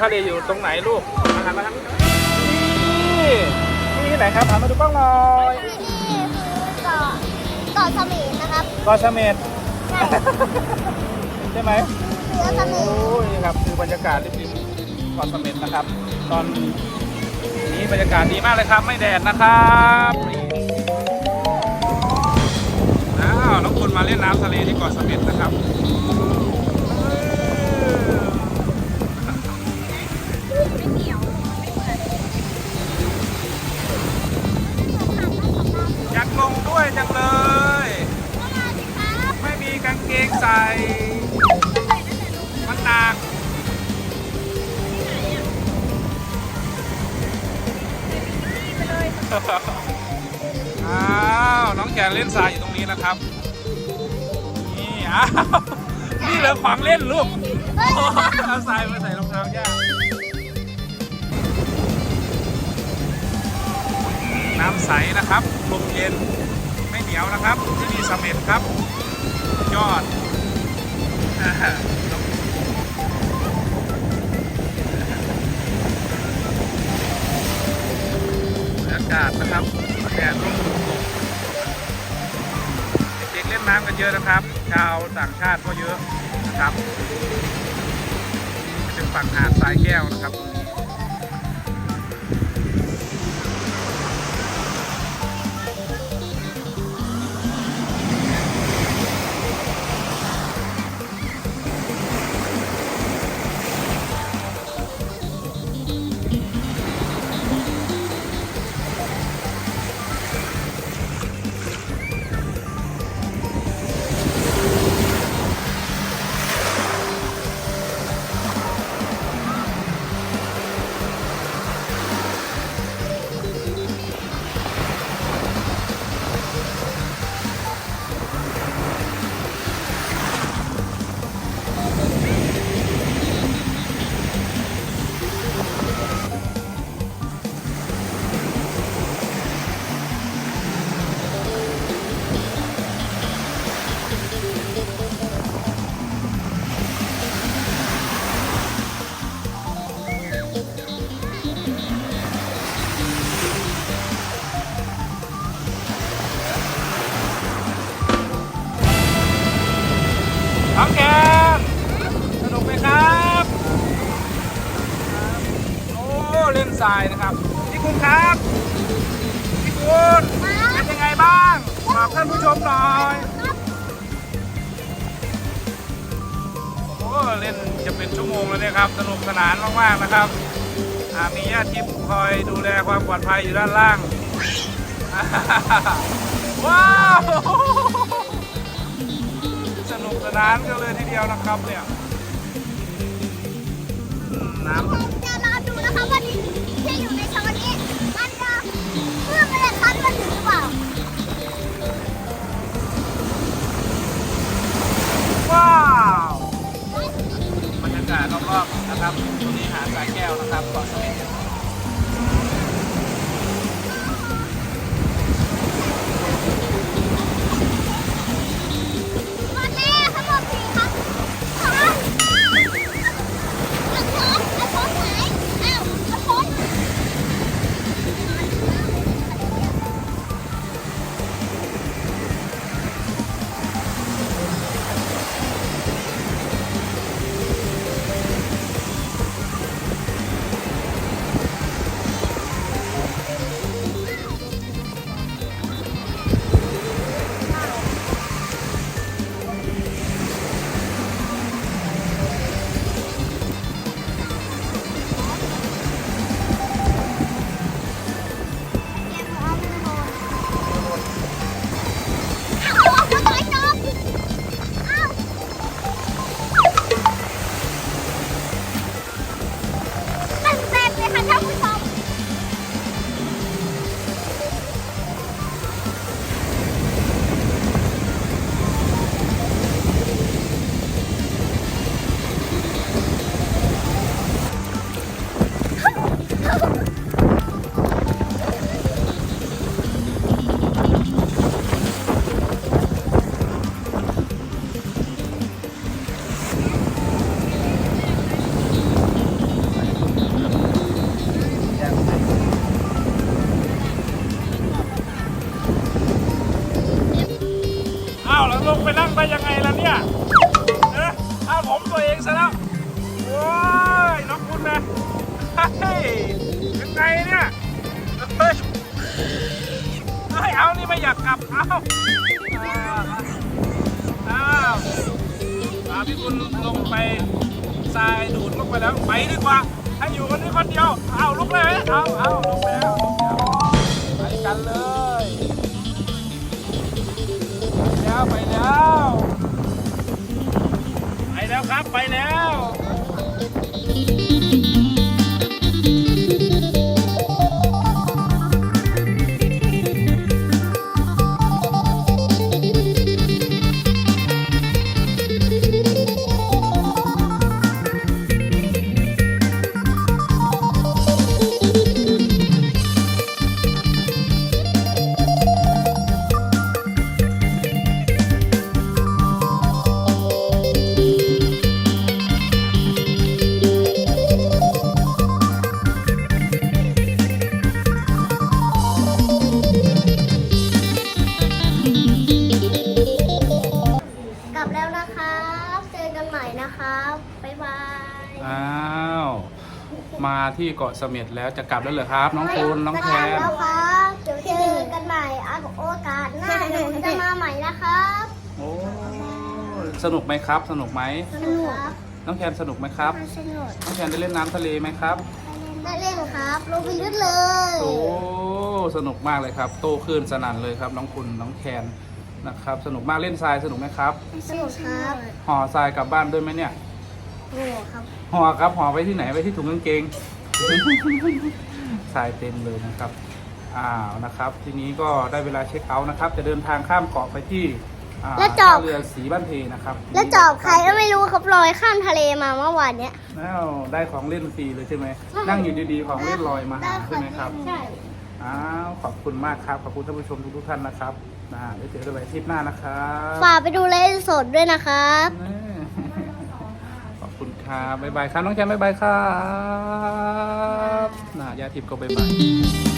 ทะเลอยู่ตรงไหนลูกมาหันมาทางนี้นี่นี่ที่ไหนครับหันมาดูกล้องหน่อยที่นี่คือเกาะเกาะเสม็ดนะครับเกาะเสม็ดใช่ใช่ไหมเรือเสม็โอ้ดยครับคือบรรยากาศริมๆเกาะเสม็ดนะครับ ตอนนี้บรรยากาศดีมากเลยครับ ไม่แดดนะครับนี่อ้าวน้องคุณมาเล่นน้ำทะเลที่เกาะเสม็ดนะครับ ลงด้วยจังเลย ไม่มีกางเกงใส่ มันหนักอ้าวน้องแกนเล่นทรายอยู่ตรงนี้นะครับ นี่อ้าวนี่เหลือของเล่นลูกเฮ้ยเอาทรายมาใส่รองเท้าย่าน้ำใสนะครับลมเย็นไม่เห นียวนะครับที่นี่เสม็ดครับ ยอดอากาศนะครับแดดร่มเด็กๆเล่นน้ำกันเยอะนะครับ ชาวต่างชาติก็เยอะนะครับเป็นฝั่งหาดทรายแก้วนะครับ นี้องแกสนุกไหมครับโอ้เล่นทรายนะครับพี่คุณครับพี่คุณเป็นยังไงบ้างบอกท่านผู้ชมหน่อยโอ้เล่นจะเป็นชั่วโมงแล้วเนี่ยครับสนุกสนานมากๆนะครับมีญาติทิพย์คอยดูแลความปลอดภัยอยู่ด้านล่างว้าว นุกสนานกันเลยทีเดียวนะครับเนี่ยอืมน้ำ จะรอดูนะคะว่าดินที่อยู่ในช้อนนี้ กลับ เอาอ้าวอ้าพี่คุณลงไปทรายดูดลงไปแล้ว ไปดีกว่า ให้อยู่คนนี้คนเดียว เอาลุกเลย เอาเอาลงไปแล้วลงไปแล้วไปกันเลย ไปแล้ว ไปแล้ว ไปแล้วครับ ไปแล้ว เจอกันใหม่นะครับ บ๊ายบาย อ้าว มาที่เกาะเสม็ดแล้วจะกลับแล้วเหรอครับ น้องคุณน้องแทนแล้วครับเดี๋ยวเจอกันใหม่อาโอกาสหน้าเดี๋ยวผมจะมาใหม่นะครับ โอ้สนุกไหมครับ สนุกไหมสนุกครับน้องแทนสนุกไหมครับสนุกน้องแทนได้เล่นน้ำทะเลไหมครับได้เล่นครับลงไปลึกเลย โอ้สนุกมากเลยครับ โตขึ้นสนั่นเลยครับ น้องคุณน้องแคน นะครับ สนุกมากเล่นทรายสนุกไหมครับ สนุกครับห่อทรายกลับบ้านด้วยไหมเนี่ยโอ้ครับห่อครับห่อไว้ที่ไหนไว้ที่ถุงกางเกง ทรายเต็มเลยนะครับอ้าวนะครับ ทีนี้ก็ได้เวลาเช็คเอาท์นะครับ จะเดินทางข้ามเกาะไปที่อ่าแล้วจอบ ท่าเรือสีบ้านเพนะครับแล้วจอบใครก็ไม่รู้ครับลอยข้ามทะเลมาเมื่อวานเนี้ยแล้วได้ของเล่นฟรีเลยใช่ไหมนั่งอยู่ดีๆของเล่นลอยมาหาใช่ไหมครับใช่อ้าวขอบคุณมากครับ ขอบคุณท่านผู้ชมทุกๆท่านนะครับ นะเดี๋ยวเจอกันใหม่อาทิตย์หน้านะครับฝากไปดูเลนสดด้วยนะครับแน่ขอบคุณครับบ๊ายบายครับน้องแคมบ๊ายบายครับนะยาทิพย์ก็บ๊ายบาย